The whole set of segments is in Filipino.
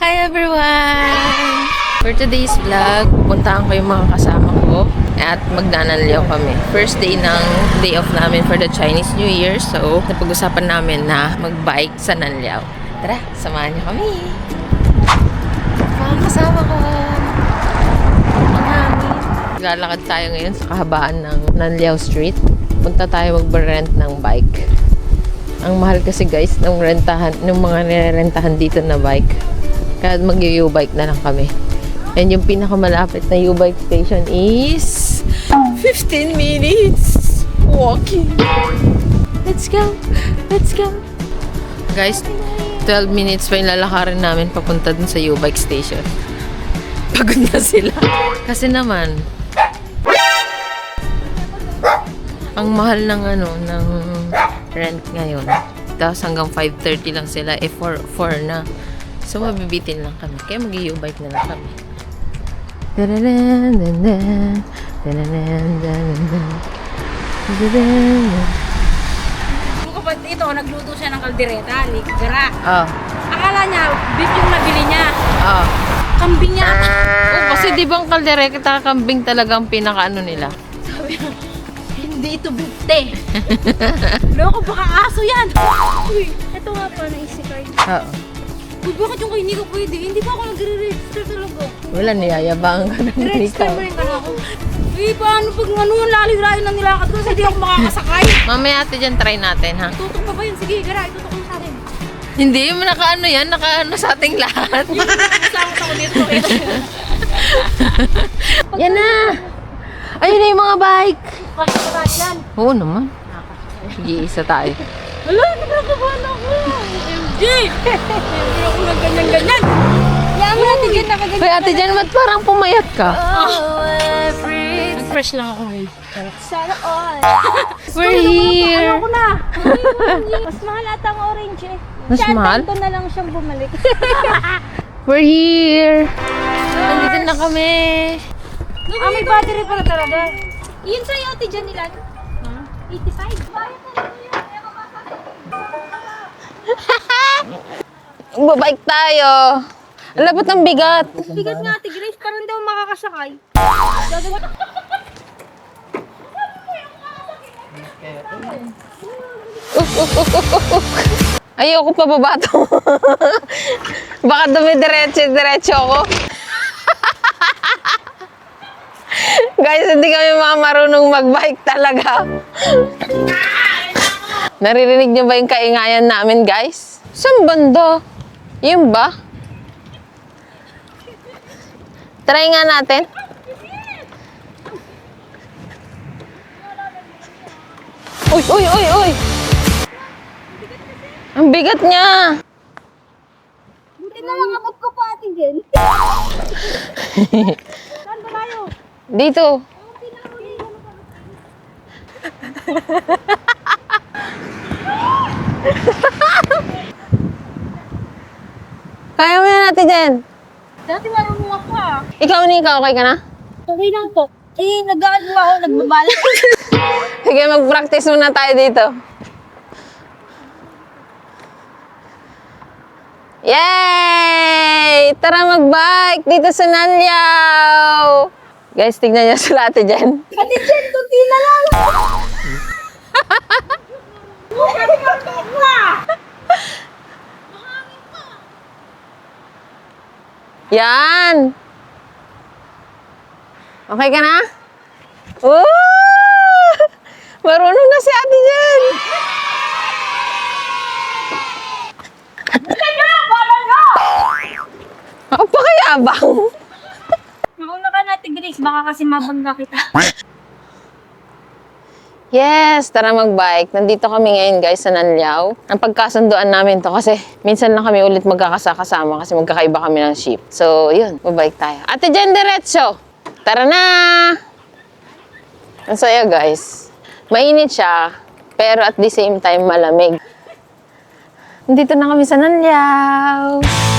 Hi everyone! For today's vlog, pupuntahan ko yung mga kasama ko at magnananliw kami. First day ng day off namin for the Chinese New Year. So, napag-usapan namin na mag-bike sa Nanliao. Tara, samahan niyo kami! Mga kasama ko! Lalakad tayo ngayon sa kahabaan ng Nanliao Street. Punta tayo mag-rent ng bike. Ang mahal kasi guys ng rentahan, ng mga nirerentahan dito na bike. Kaya mag-u-bike na lang kami. And yung pinakamalapit na U-bike station is 15 minutes walking. Let's go! Let's go! Guys, 12 minutes pa yung lalakarin namin papunta dun sa U-bike station. Pagod na sila. Kasi naman, ang mahal ng ano, ng rent ngayon. Tapos hanggang 5.30 lang sila. Eh, 4, 4 na. So, mabibitin lang kami. Kaya mag-u-bike na lang kami. Yung kapatid ito, nagluto siya ng kaldereta, ligara. Oh. Akala niya, beef yung nabili niya. Oh. Kambing niya. Oh, kasi di ba ang kaldereta kambing talaga ang pinaka-ano nila? Sabi niya, hindi ito beef, te. Loko, baka aso yan. Uy, ito nga pa, naisikay. Oo. Uy, bakit yung kayo hindi ko pwede? Hindi pa ako nagre-register talaga. Wala, niyayabang ka ng Register ikaw. mo rin ka na ako. Uy, paano pag ano yung lali-layo ng nilakad ko? Kasi hindi ako makakasakay. Mamaya ate dyan, try natin, ha? Tutok pa ba yun? Sige, gara, itutok mo sa akin. Hindi, naka-ano yan, naka-ano sa ating lahat. Kasama ako dito. yan na! Ayun na yung mga bike! Kasi ka yan. Oo naman. Mag-iisa tayo. Wala, nagkakabahan ako. MJ! Hindi ako nang ganyan-ganyan. Yan mo natin dyan nakaganda. Hoy, ate dyan, ba't parang pumayat ka? Fresh lang ako ngayon. Sana all. We're here! Ako na. Mas mahal ata ang orange eh. Mas Siya, mahal? Ito na lang siyang bumalik. We're here! Nandito na kami! Ah, may battery pala talaga. Yun sa'yo, ate dyan nila. 85. Babike tayo! Ang labot ng bigat! Bigat nga, ate Grace. Parang daw makakasakay. Ayoko pa babato. Baka dumidiretso-diretso ako. Guys, hindi kami mga marunong magbike talaga. Naririnig niyo ba yung kaingayan namin, guys? Saan banda? Yun ba? Try nga natin. Uy, uy, uy, uy! Ang bigat niya! Buti na lang abot ko pa, ate Jen. Saan ba tayo? Dito. Kaya mo yan natin dyan. Dati marunong ako ah. Ikaw ni ikaw, okay ka na? Okay lang po. Eh, nag-ano ako, nagbabala. Sige, mag-practice muna tayo dito. Yay! Tara mag-bike dito sa Nanliao! Guys, tignan niyo sila ate dyan. ate Jen, tunti na lang. Yan! Okay ka na? Woo! Marunong na si ate dyan! Ang pakayabang! Mauna ka na, Grace. Baka kasi mabangga kita. Yes, tara mag-bike. Nandito kami ngayon guys sa Nanliao. Ang pagkasunduan namin to kasi minsan lang kami ulit magkakasakasama kasi magkakaiba kami ng ship. So, yun, mag-bike tayo. Ate Jen, diretso! Tara na! Ang saya guys. Mainit siya, pero at the same time malamig. Nandito na kami sa Nanliao.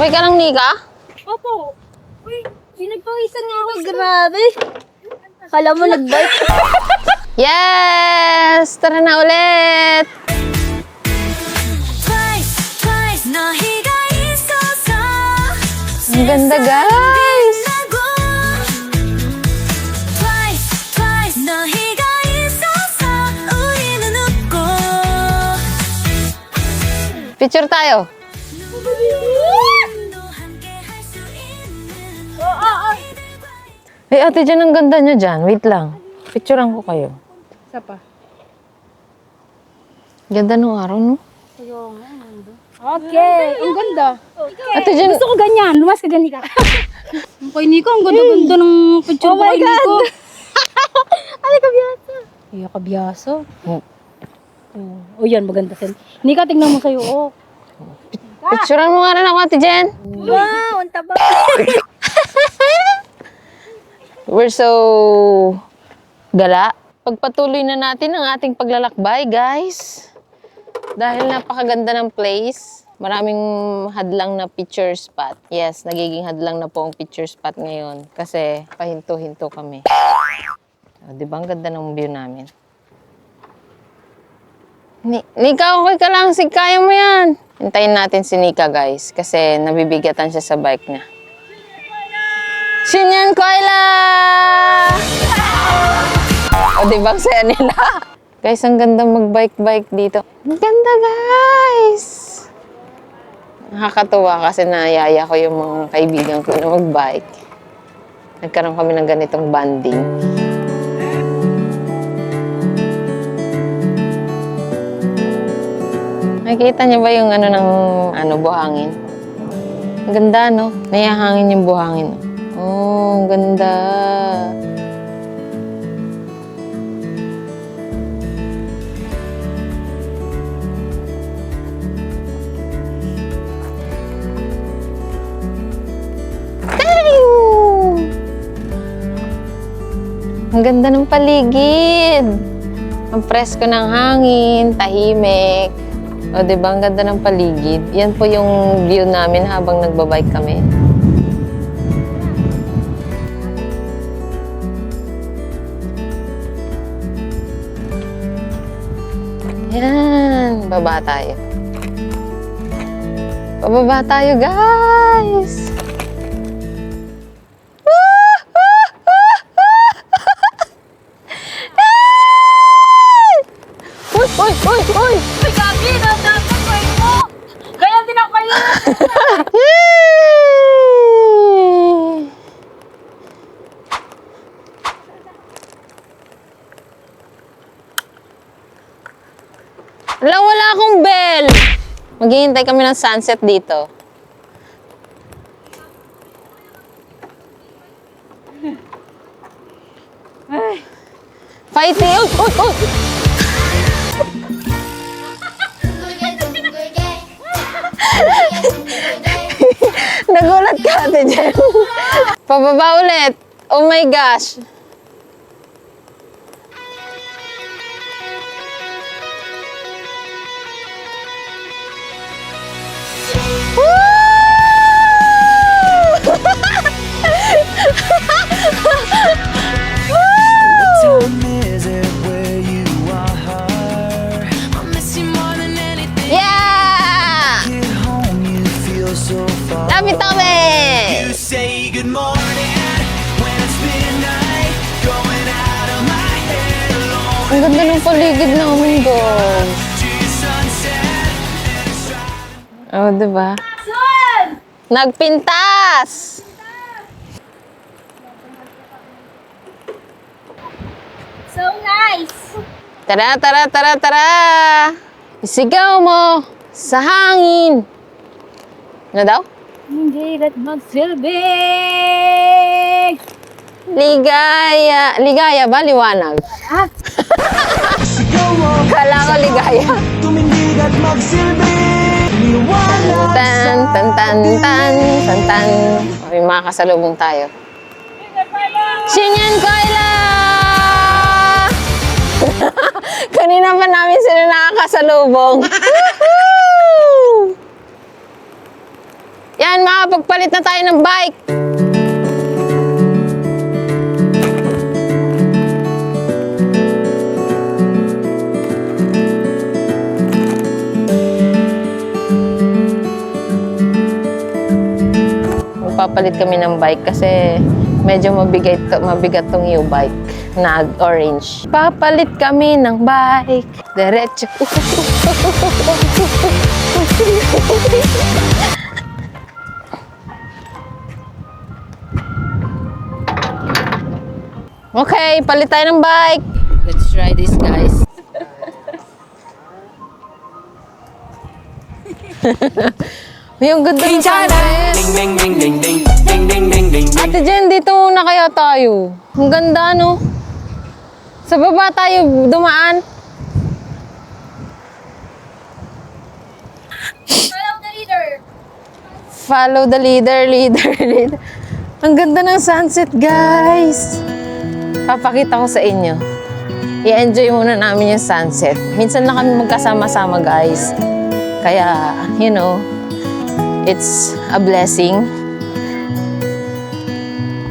Okay ka lang, Nika? Opo. Uy, pinagpawisan nga ako. Grabe. Kala mo nag-bike. yes! Tara na ulit! Ang ganda, guys! Picture tayo. Eh, ate, dyan ang ganda nyo dyan. Wait lang. Picturean ko kayo. Isa pa. Ganda nung araw, no? Okay. Ang ganda. Ate, dyan... Gusto ko ganyan. Lumas ka dyan, Nika. Okay, Nico. Ang ganda-ganda ng picture Oh my ko, God. Nico. Ano ka, Biasa? Iya ka, biyaso. Hmm. Oh, yan. Maganda sin. Nika, tingnan mo sa'yo. Oh. Picturean mo nga rin ako, ate Jen. Wow, ang taba. We're so gala. Pagpatuloy na natin ang ating paglalakbay, guys. Dahil napakaganda ng place. Maraming hadlang na picture spot. Yes, nagiging hadlang na po ang picture spot ngayon. Kasi pahinto-hinto kami. O, di ba ang ganda ng view namin? Ni Nika, okay ka lang. Sig, kaya mo yan. Hintayin natin si Nika, guys. Kasi nabibigatan siya sa bike niya. Shinyan Koila! O, di ba saya nila? guys, ang ganda mag-bike-bike dito. Ang ganda, guys! Nakakatuwa kasi nayaya ko yung mga kaibigan ko na mag-bike. Nagkaroon kami ng ganitong banding. Nakikita niyo ba yung ano ng ano buhangin? Ang ganda, no? Nayahangin yung buhangin. Oh, ang ganda. Ang ganda ng paligid. Ang presko ng hangin, tahimik. O, di ba? Ang ganda ng paligid. Yan po yung view namin habang nagbabike kami. Baba tayo. Pababa tayo, guys! Uy, uy, uy, uy! Uy, gabi. Nandang kayo mo. Kaya din ako kayo. Yay! Wala, wala akong bell. Maghihintay kami ng sunset dito. Fighting! Uy, uy, uy! Nagulat ka, ate Jen. Pababa ulit. Oh my gosh. Ang ganda ng paligid namin, guys. Oh, di ba? Nagpintas! So nice. Tara, tara, tara, tara! Isigaw mo sa hangin! Ano daw? Hindi rat magsilbi. Ligaya. Ligaya ba? Liwanag? Mo, Kala ko ligaya. tumindig at magsilbi. Liwanag Tan, tan, tan, tan, tan, tan. May mga kasalubong tayo. Shinyan Koila! Kanina pa namin sila nakakasalubong. Yan, makapagpalit na tayo ng bike. Magpapalit kami ng bike kasi medyo mabigat, mabigat tong e-bike na orange. Papalit kami ng bike. Diretso. Okay, palit tayo ng bike. Let's try this, guys. Yung ganda ng sunset. Ding ding ding ding ding ding ding ding ding Ate Jen, dito muna kaya tayo. Ang ganda, no? Sa baba tayo dumaan. Follow the leader. Follow the leader, leader, leader. Ang ganda ng sunset, guys. Papakita ko sa inyo. I-enjoy muna namin yung sunset. Minsan na kami magkasama-sama, guys. Kaya, you know, it's a blessing.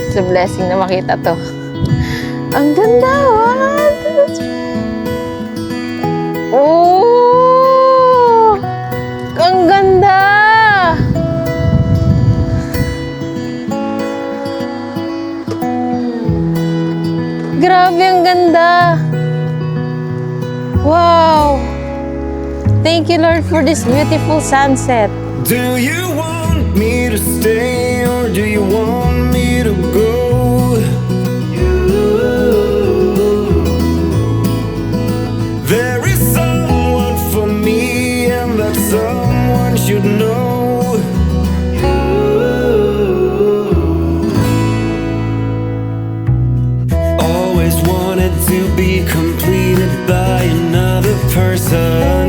It's a blessing na makita to. Ang ganda, what? Oh! Ang ganda! Grabe, ang ganda! Wow! Thank you, Lord, for this beautiful sunset. Do you want me to stay or do you want me to go? There is someone for me and that someone should know. Always wanted to be completed by another person.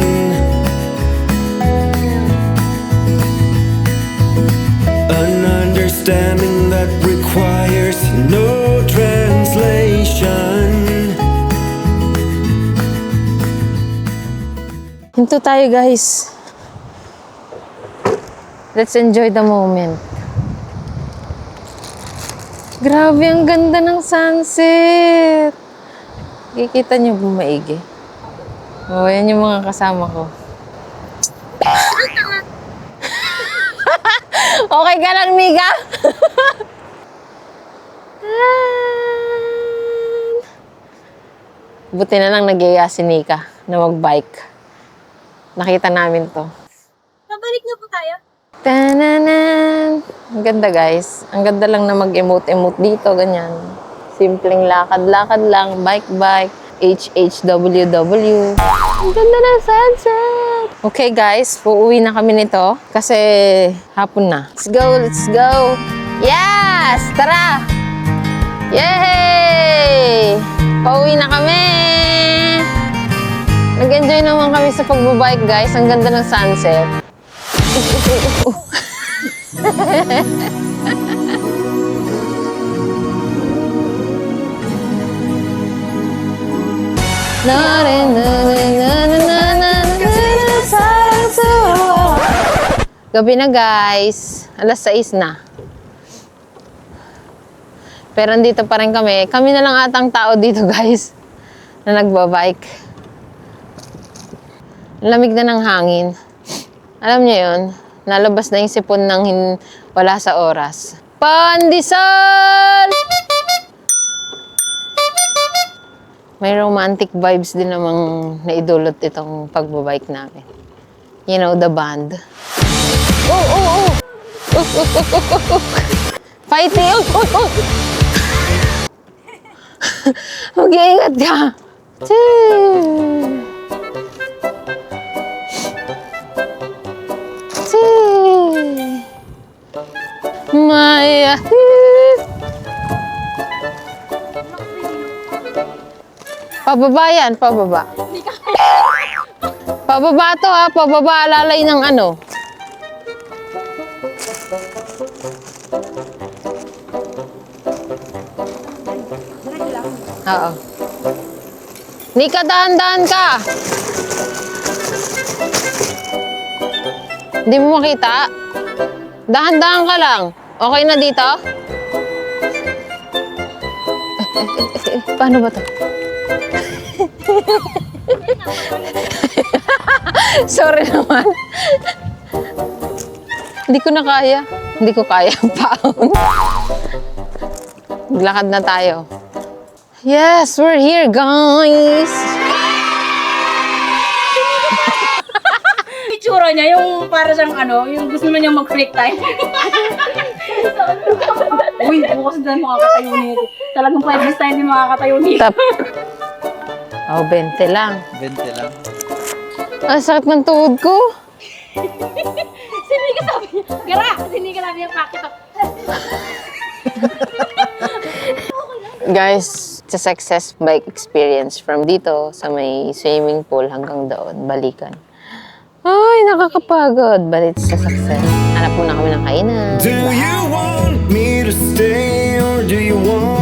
Translation. Hinto tayo, guys. Let's enjoy the moment. Grabe, ang ganda ng sunset. Kikita niyo ba maigi? Oh, yan yung mga kasama ko. okay ka lang, Mika? Buti na lang nag si Nika na mag-bike. Nakita namin to. Pabalik na po tayo. Tananan! Ang ganda guys. Ang ganda lang na mag-emote-emote dito, ganyan. Simpleng lakad-lakad lang, bike-bike, HHWW. Ang ganda ng sunset! Okay guys, uuwi na kami nito kasi hapon na. Let's go, let's go! Yes! Tara! Yay! Pauwi na kami! Nag-enjoy naman kami sa pagbabike guys. Ang ganda ng sunset. Na na na. Gabi na guys. Alas 6 na. Pero andito pa rin kami. Kami na lang atang tao dito guys. Na nagbabike. Lamig na ng hangin. Alam niyo yun? Nalabas na yung sipon ng hin- wala sa oras. Pandesal! May romantic vibes din namang naidulot itong pagbabike namin. You know, the band. Oh, oh, oh! Fighting! Oh, oh, oh! Mag-iingat ka! Chee! Chee! Maya! Pababa yan, pababa. Pababa to ha, pababa alalay ng ano. Oo. Nika, dahan-dahan ka. Hindi mo makita? Dahan-dahan ka lang. Okay na dito? Paano ba to? Sorry naman. Hindi ko na kaya. Hindi ko kaya ang paon. Maglakad na tayo. Yes, we're here, guys. Itsura niya, yung para siyang ano, yung gusto naman niyang mag-freak time. Uy, bukas dyan makakatayo nito. Talagang 5 days tayo hindi makakatayo nito. Tap. Oh, 20 lang. 20 lang. Ang sakit ng tuhod ko. Siniga sabi niya, gara! Siniga sabi niya, pakit ako. Guys, it's success bike experience from dito sa may swimming pool hanggang doon, balikan. Ay, nakakapagod. But it's a success. Hanap muna kami ng kainan. Do you want me to stay or do you want